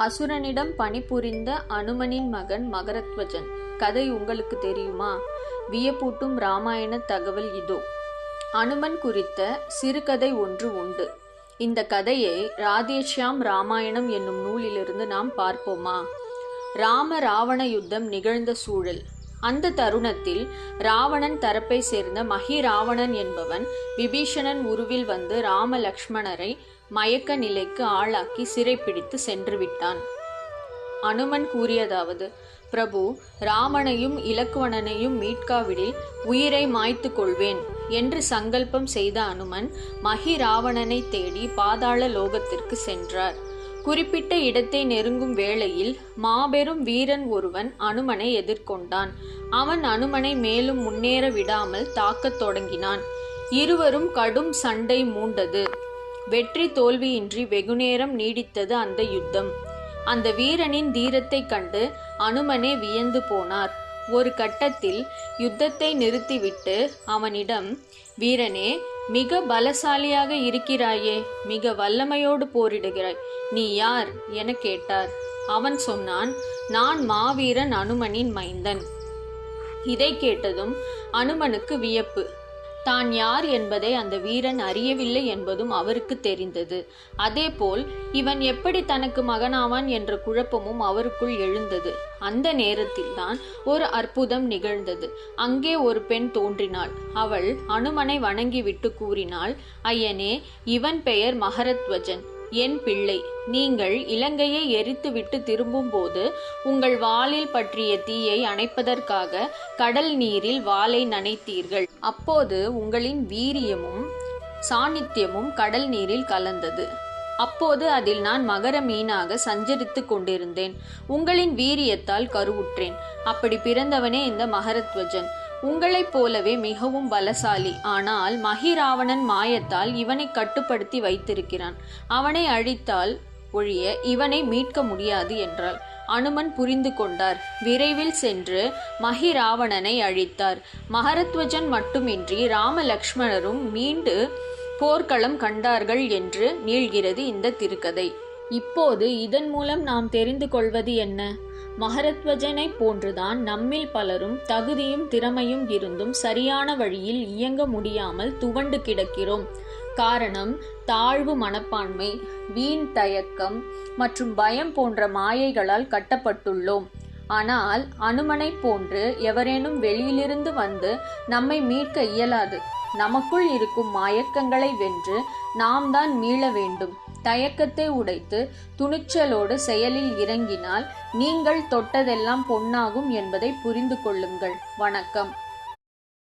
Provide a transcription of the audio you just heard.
அசுரனிடம் பணிபுரிந்த அனுமனின் மகன் மகரத்வஜன். கதை உங்களுக்கு தெரியுமா? வியப்பூட்டும் ராமாயண தகவல் இதோ. அனுமன் குறித்த சிறுகதை ஒன்று உண்டு. இந்த கதையை ராதேஷ்யாம் ராமாயணம் என்னும் நூலிலிருந்து நாம் பார்ப்போமா? ராம ராவண யுத்தம் நிகழ்ந்த சூழல். அந்த தருணத்தில் ராவணன் தரப்பை சேர்ந்த மகிராவணன் என்பவன் விபீஷணன் உருவில் வந்து ராம லக்ஷ்மணரை மயக்க நிலைக்கு ஆளாக்கி சிறைப்பிடித்து சென்று விட்டான். அனுமன் கூறியதாவது பிரபு ராமனையும் இலக்குவணனையும் மீட்காவிடில் உயிரை மாய்த்து கொள்வேன் என்று சங்கல்பம் செய்த அனுமன் மகிராவணனை தேடி பாதாள லோகத்திற்கு சென்றார். குறிப்பிட்ட இடத்தை நெருங்கும் வேளையில் மாபெரும் வீரன் ஒருவன் அனுமனை எதிர்கொண்டான். அவன் அனுமனை மேலும் முன்னேற விடாமல் தாக்கத் தொடங்கினான். இருவரும் கடும் சண்டை மூண்டது. வெற்றி தோல்வியின்றி வெகுநேரம் நீடித்தது அந்த யுத்தம். அந்த வீரனின் தீரத்தைக் கண்டு அனுமனே வியந்து போனார். ஒரு கட்டத்தில் யுத்தத்தை நிறுத்திவிட்டு அவனிடம் வீரனே மிக பலசாலியாக இருக்கிறாயே மிக வல்லமையோடு போரிடுகிறாய். நீ யார்? என கேட்டார். அவன் சொன்னான் நான் மாவீரன் அனுமனின் மைந்தன். இதை கேட்டதும் அனுமனுக்கு வியப்பு. தான் யார் என்பதை அந்த வீரன் அறியவில்லை என்பதும் அவருக்கு தெரிந்தது. அதேபோல் இவன் எப்படி தனக்கு மகனாவான் என்ற குழப்பமும் அவருக்குள் எழுந்தது. அந்த நேரத்தில்தான் ஒரு அற்புதம் நிகழ்ந்தது. அங்கே ஒரு பெண் தோன்றினாள். அவள் அனுமனை வணங்கிவிட்டு கூறினாள் ஐயனே இவன் பெயர் மகரத்வஜன். என் பிள்ளை நீங்கள் இலங்கையை எரித்துவிட்டு திரும்பும்போது உங்கள் வாளில் பற்றிய தீயை அணைப்பதற்காக கடல் நீரில் வாளை நனைத்தீர்கள். அப்போது உங்களின் வீரியமும் சாநித்தியமும் கடல் நீரில் கலந்தது. அப்போது அதில் நான் மகர மீனாக சஞ்சரித்து கொண்டிருந்தேன். உங்களின் வீரியத்தால் கருவுற்றேன். அப்படி பிறந்தவனே இந்த மகரத்வஜன். உங்களைப் போலவே மிகவும் பலசாலி. ஆனால் மகிராவணன் மாயத்தால் இவனை கட்டுப்படுத்தி வைத்திருக்கிறான். அவனை அழித்தால் ஒழிய இவனை மீட்க முடியாது என்றாள். அனுமன் புரிந்து கொண்டார். விரைவில் சென்று மகிராவணனை அழித்தார். மகரத்வஜன் மட்டுமின்றி ராமலக்ஷ்மணரும் மீண்டு போர்க்களம் கண்டார்கள் என்று நீள்கிறது இந்த திருக்கதை. இப்போது இதன் மூலம் நாம் தெரிந்து கொள்வது என்ன? மகரத்வஜனை போன்றுதான் நம்மில் பலரும் தகுதியும் திறமையும் இருந்தும் சரியான வழியில் இயங்க முடியாமல் துவண்டு கிடக்கிறோம். காரணம் தாழ்வு மனப்பான்மை வீண் தயக்கம் மற்றும் பயம் போன்ற மாயைகளால் கட்டப்பட்டுள்ளோம். ஆனால் அனுமனை போன்று எவரேனும் வெளியிலிருந்து வந்து நம்மை மீட்க இயலாது. நமக்குள் இருக்கும் மயக்கங்களை வென்று நாம் தான் மீள வேண்டும். தயக்கத்தை உடைத்து துணிச்சலோடு செயலில் இறங்கினால் நீங்கள் தொட்டதெல்லாம் பொன்னாகும் என்பதை புரிந்து கொள்ளுங்கள். வணக்கம்.